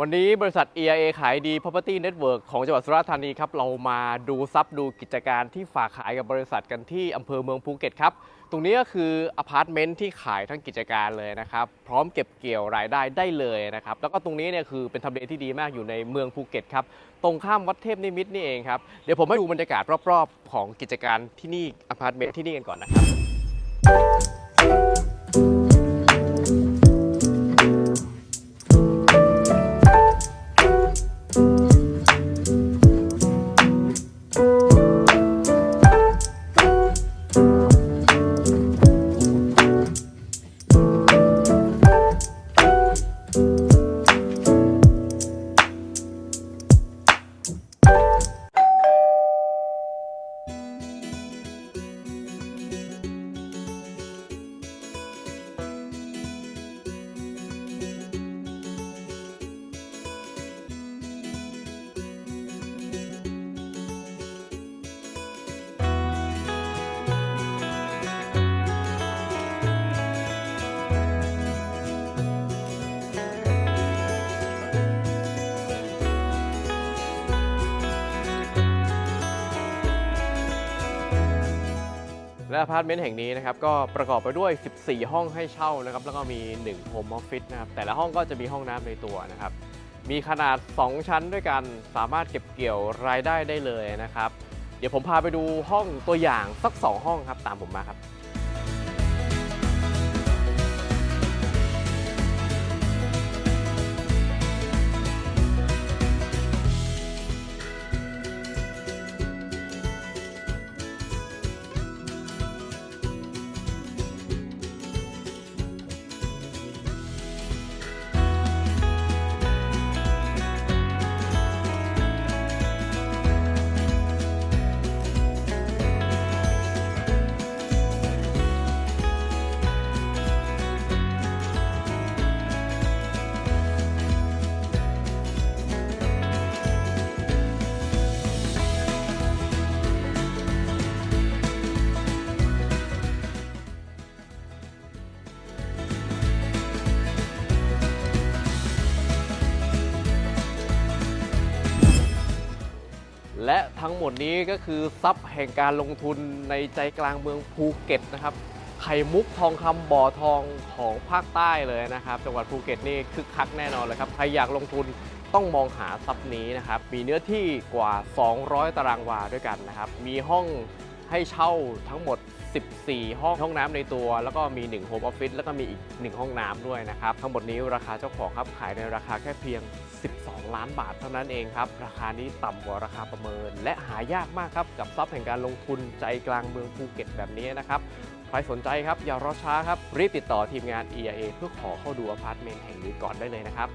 วันนี้บริษัท EIA ขายดี Property Network ของจังหวัดสุราษฎร์ธานีครับ เรามาดูซับดูกิจการที่ฝากขายกับบริษัทกันที่อำเภอเมืองภูเก็ตครับ ตรงนี้ก็คืออพาร์ตเมนต์ที่ขายทั้งกิจการเลยนะครับ พร้อมเก็บเกี่ยวรายได้ได้เลยนะครับ แล้วก็ตรงนี้เนี่ยคือเป็นทำเลที่ดีมากอยู่ในเมืองภูเก็ตครับ ตรงข้ามวัดเทพนิมิตนี่เองครับ เดี๋ยวผมให้ดูบรรยากาศรอบๆ ของกิจการที่นี่อพาร์ตเมนต์ที่นี่กันก่อนนะครับ และอพาร์ตเมนต์แห่งนี้นะครับก็ประกอบไปด้วย 14 ห้องให้เช่านะครับแล้วก็มี 1 โฮมออฟฟิศนะครับแต่ละห้องก็จะมีห้องน้ำในตัวนะครับมีขนาด 2 ชั้นด้วยกันสามารถเก็บเกี่ยวรายได้ได้เลยนะครับ เดี๋ยวผมพาไปดูห้องตัวอย่างสัก 2 ห้องครับตามผมมาครับ และทั้งหมดนี้ก็คือทรัพย์แห่งการลงทุนในใจกลางเมืองภูเก็ตนะครับไข่มุกทองคำบ่อทองของภาคใต้เลยนะครับ จังหวัดภูเก็ตนี่คึกคักแน่นอนเลยครับ ใครอยากลงทุนต้องมองหาทรัพย์นี้นะครับ มีเนื้อที่กว่า 200 ตารางวาด้วยกันนะครับ มีห้องให้เช่าทั้งหมด 14 ห้องห้องน้ำในตัว แล้วก็มี1 Home Office แล้วก็มีอีก 1 ห้องน้ำด้วยนะครับ ทั้งหมดนี้ราคาเจ้าของครับขายในราคาแค่เพียง 12 ล้านบาทเท่านั้นเองครับ ราคานี้ต่ำกว่าราคาประเมิน และหายากมากครับ กับทรัพย์แห่งการลงทุนใจกลางเมืองภูเก็ตแบบนี้นะครับใครสนใจครับ อย่ารอช้าครับ รีบติดต่อทีมงาน EIA เพื่อขอเข้าดูอพาร์ตเมนต์แห่งนี้ก่อนได้เลยนะครับ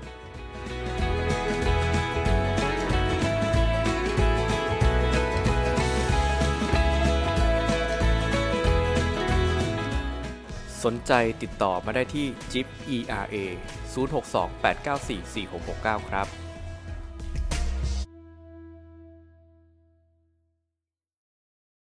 สนใจติดต่อมาได้ที่ JIP ERA 062 894 4669 ครับ